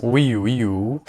Wii U, Wii U.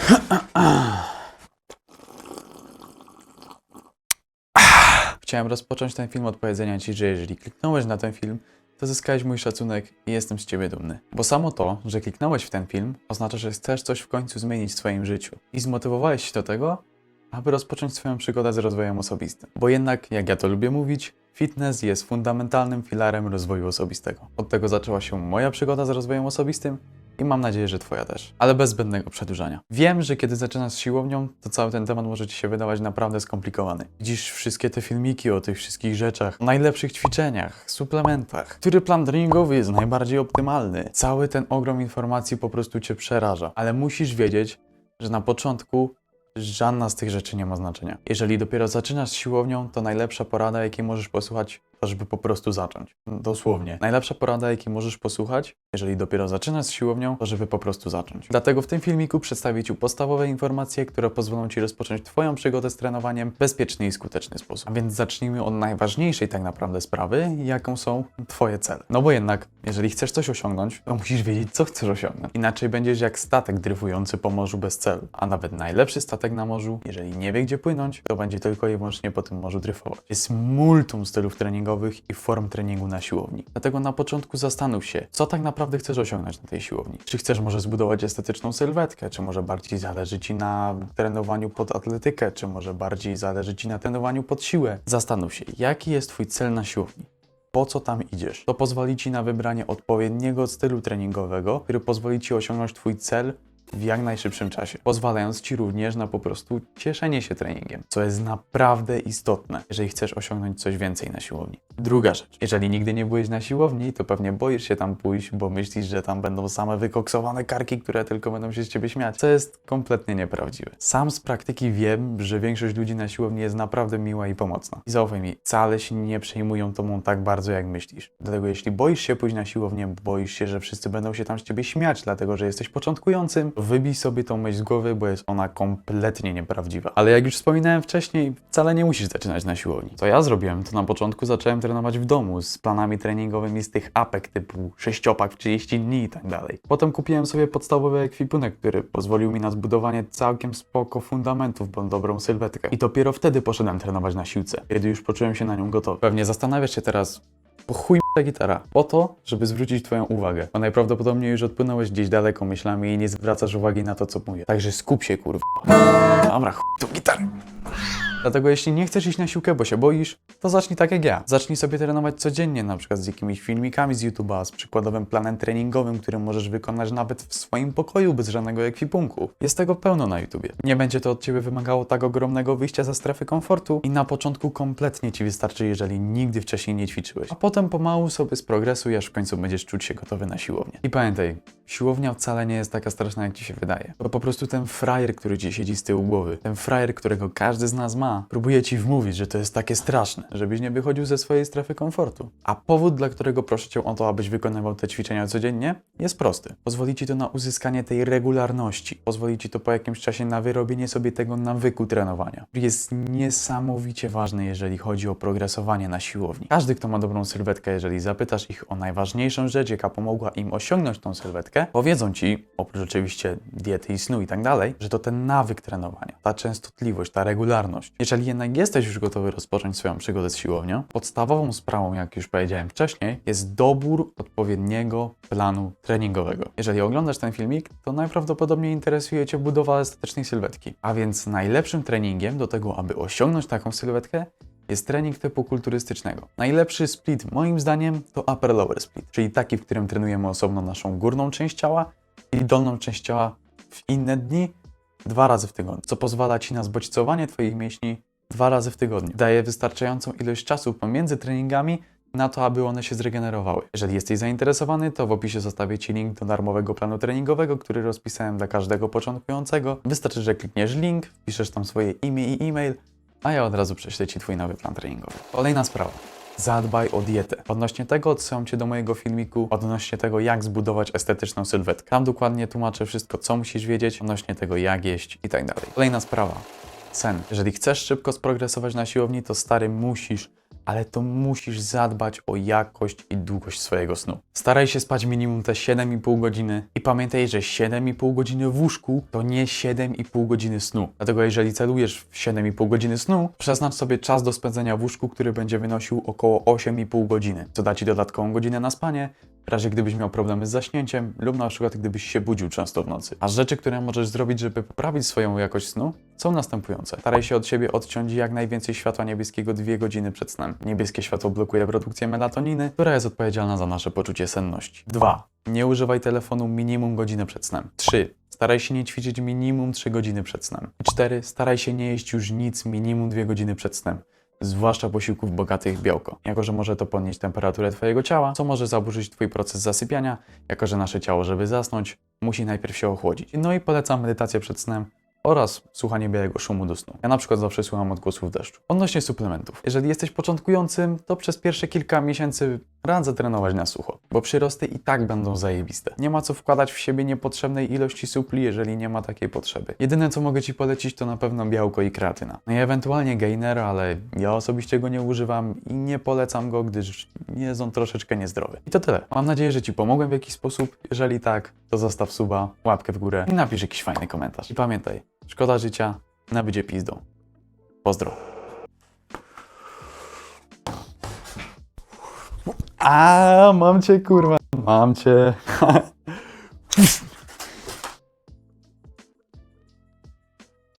Chciałem rozpocząć ten film od powiedzenia Ci, że jeżeli kliknąłeś na ten film, to zyskałeś mój szacunek i jestem z Ciebie dumny. Bo samo to, że kliknąłeś w ten film, oznacza, że chcesz coś w końcu zmienić w swoim życiu. I zmotywowałeś się do tego, aby rozpocząć swoją przygodę z rozwojem osobistym. Bo jednak, jak ja to lubię mówić, fitness jest fundamentalnym filarem rozwoju osobistego. Od tego zaczęła się moja przygoda z rozwojem osobistym i mam nadzieję, że Twoja też. Ale bez zbędnego przedłużania. Wiem, że kiedy zaczynasz z siłownią, to cały ten temat może Ci się wydawać naprawdę skomplikowany. Widzisz wszystkie te filmiki o tych wszystkich rzeczach, o najlepszych ćwiczeniach, suplementach, który plan treningowy jest najbardziej optymalny. Cały ten ogrom informacji po prostu Cię przeraża. Ale musisz wiedzieć, że na początku żadna z tych rzeczy nie ma znaczenia. Jeżeli dopiero zaczynasz z siłownią, to najlepsza porada, jakiej możesz posłuchać, żeby po prostu zacząć. Dosłownie. Najlepsza porada, jakiej możesz posłuchać, jeżeli dopiero zaczynasz z siłownią, to żeby po prostu zacząć. Dlatego w tym filmiku przedstawię Ci podstawowe informacje, które pozwolą Ci rozpocząć Twoją przygodę z trenowaniem w bezpieczny i skuteczny sposób. A więc zacznijmy od najważniejszej tak naprawdę sprawy, jaką są Twoje cele. No bo jednak, jeżeli chcesz coś osiągnąć, to musisz wiedzieć, co chcesz osiągnąć. Inaczej będziesz jak statek dryfujący po morzu bez celu. A nawet najlepszy statek na morzu, jeżeli nie wie, gdzie płynąć, to będzie tylko i wyłącznie po tym morzu dryfować. Jest multum stylów treningowych i form treningu na siłowni. Dlatego na początku zastanów się, co tak naprawdę chcesz osiągnąć na tej siłowni. Czy chcesz może zbudować estetyczną sylwetkę, czy może bardziej zależy Ci na trenowaniu pod atletykę, czy może bardziej zależy Ci na trenowaniu pod siłę. Zastanów się, jaki jest Twój cel na siłowni po co tam idziesz. To pozwoli Ci na wybranie odpowiedniego stylu treningowego, który pozwoli Ci osiągnąć Twój cel w jak najszybszym czasie, pozwalając Ci również na po prostu cieszenie się treningiem, co jest naprawdę istotne, jeżeli chcesz osiągnąć coś więcej na siłowni. Druga rzecz, jeżeli nigdy nie byłeś na siłowni, to pewnie boisz się tam pójść, bo myślisz, że tam będą same wykoksowane karki, które tylko będą się z Ciebie śmiać, co jest kompletnie nieprawdziwe. Sam z praktyki wiem, że większość ludzi na siłowni jest naprawdę miła i pomocna. I zaufaj mi, wcale się nie przejmują Tobą tak bardzo, jak myślisz. Dlatego jeśli boisz się pójść na siłownię, boisz się, że wszyscy będą się tam z Ciebie śmiać, dlatego że jesteś początkującym, wybij sobie tą myśl z głowy, bo jest ona kompletnie nieprawdziwa. Ale jak już wspominałem wcześniej, wcale nie musisz zaczynać na siłowni. Co ja zrobiłem, to na początku zacząłem trenować w domu z planami treningowymi z tych apek typu sześciopak w 30 dni i tak dalej. Potem kupiłem sobie podstawowy ekwipunek, który pozwolił mi na zbudowanie całkiem spoko fundamentów, bo dobrą sylwetkę. I dopiero wtedy poszedłem trenować na siłce, kiedy już poczułem się na nią gotowy. Pewnie zastanawiasz się teraz, po chuj ta gitara? Po to, żeby zwrócić Twoją uwagę. Bo najprawdopodobniej już odpłynąłeś gdzieś daleko myślami i nie zwracasz uwagi na to, co mówię. Także skup się, kurwa. Dobra, chuj tą gitarę. Dlatego jeśli nie chcesz iść na siłkę, bo się boisz, to zacznij tak jak ja. Zacznij sobie trenować codziennie, na przykład z jakimiś filmikami z YouTube'a, z przykładowym planem treningowym, który możesz wykonać nawet w swoim pokoju bez żadnego ekwipunku. Jest tego pełno na YouTubie. Nie będzie to od Ciebie wymagało tak ogromnego wyjścia ze strefy komfortu i na początku kompletnie Ci wystarczy, jeżeli nigdy wcześniej nie ćwiczyłeś. A potem pomału sobie sprogresuj, aż w końcu będziesz czuć się gotowy na siłownię. I pamiętaj, siłownia wcale nie jest taka straszna, jak Ci się wydaje. To po prostu ten frajer, który Ci siedzi z tyłu głowy, ten frajer, którego każdy z nas ma, próbuje Ci wmówić, że to jest takie straszne, żebyś nie wychodził ze swojej strefy komfortu. A powód, dla którego proszę Cię o to, abyś wykonywał te ćwiczenia codziennie, jest prosty. Pozwoli Ci to na uzyskanie tej regularności. Pozwoli Ci to po jakimś czasie na wyrobienie sobie tego nawyku trenowania, jest niesamowicie ważny, jeżeli chodzi o progresowanie na siłowni. Każdy, kto ma dobrą sylwetkę, jeżeli zapytasz ich o najważniejszą rzecz, jaka pomogła im osiągnąć tą sylwetkę, powiedzą Ci, oprócz oczywiście diety i snu i tak dalej, że to ten nawyk trenowania, ta częstotliwość, ta regularność. Jeżeli jednak jesteś już gotowy rozpocząć swoją przygodę z siłownią, podstawową sprawą, jak już powiedziałem wcześniej, jest dobór odpowiedniego planu treningowego. Jeżeli oglądasz ten filmik, to najprawdopodobniej interesuje Cię budowa estetycznej sylwetki. A więc najlepszym treningiem do tego, aby osiągnąć taką sylwetkę, jest trening typu kulturystycznego. Najlepszy split moim zdaniem to upper-lower split, czyli taki, w którym trenujemy osobno naszą górną część ciała i dolną część ciała w inne dni dwa razy w tygodniu, co pozwala Ci na zbodźcowanie Twoich mięśni dwa razy w tygodniu. Daje wystarczającą ilość czasu pomiędzy treningami na to, aby one się zregenerowały. Jeżeli jesteś zainteresowany, to w opisie zostawię Ci link do darmowego planu treningowego, który rozpisałem dla każdego początkującego. Wystarczy, że klikniesz link, wpiszesz tam swoje imię i e-mail, a ja od razu prześlę Ci Twój nowy plan treningowy. Kolejna sprawa. Zadbaj o dietę. Odnośnie tego odsyłam Cię do mojego filmiku odnośnie tego, jak zbudować estetyczną sylwetkę. Tam dokładnie tłumaczę wszystko, co musisz wiedzieć odnośnie tego, jak jeść i tak dalej. Kolejna sprawa. Sen. Jeżeli chcesz szybko sprogresować na siłowni, to stary musisz ale to musisz zadbać o jakość i długość swojego snu. Staraj się spać minimum te 7,5 godziny i pamiętaj, że 7,5 godziny w łóżku to nie 7,5 godziny snu. Dlatego jeżeli celujesz w 7,5 godziny snu, przeznacz sobie czas do spędzenia w łóżku, który będzie wynosił około 8,5 godziny, co da Ci dodatkową godzinę na spanie, w razie gdybyś miał problemy z zaśnięciem lub na przykład gdybyś się budził często w nocy. A rzeczy, które możesz zrobić, żeby poprawić swoją jakość snu, są następujące. Staraj się od siebie odciąć jak najwięcej światła niebieskiego 2 godziny przed snem. Niebieskie światło blokuje produkcję melatoniny, która jest odpowiedzialna za nasze poczucie senności. 2. Nie używaj telefonu minimum godzinę przed snem. 3. Staraj się nie ćwiczyć minimum 3 godziny przed snem. 4. Staraj się nie jeść już nic minimum 2 godziny przed snem zwłaszcza posiłków bogatych w białko, jako że może to podnieść temperaturę Twojego ciała, co może zaburzyć Twój proces zasypiania, jako że nasze ciało, żeby zasnąć, musi najpierw się ochłodzić. No i polecam medytację przed snem oraz słuchanie białego szumu do snu. Ja na przykład zawsze słucham odgłosów deszczu. Odnośnie suplementów. Jeżeli jesteś początkującym, to przez pierwsze kilka miesięcy radzę trenować na sucho, bo przyrosty i tak będą zajebiste. Nie ma co wkładać w siebie niepotrzebnej ilości supli, jeżeli nie ma takiej potrzeby. Jedyne co mogę Ci polecić to na pewno białko i kreatyna. No i ewentualnie gainer, ale ja osobiście go nie używam i nie polecam go, gdyż jest on troszeczkę niezdrowy. I to tyle. Mam nadzieję, że Ci pomogłem w jakiś sposób. Jeżeli tak, to zostaw suba, łapkę w górę i napisz jakiś fajny komentarz. I pamiętaj, szkoda życia, nabycie pizdą. Pozdro. A, mam cię, kurwa. Mam cię.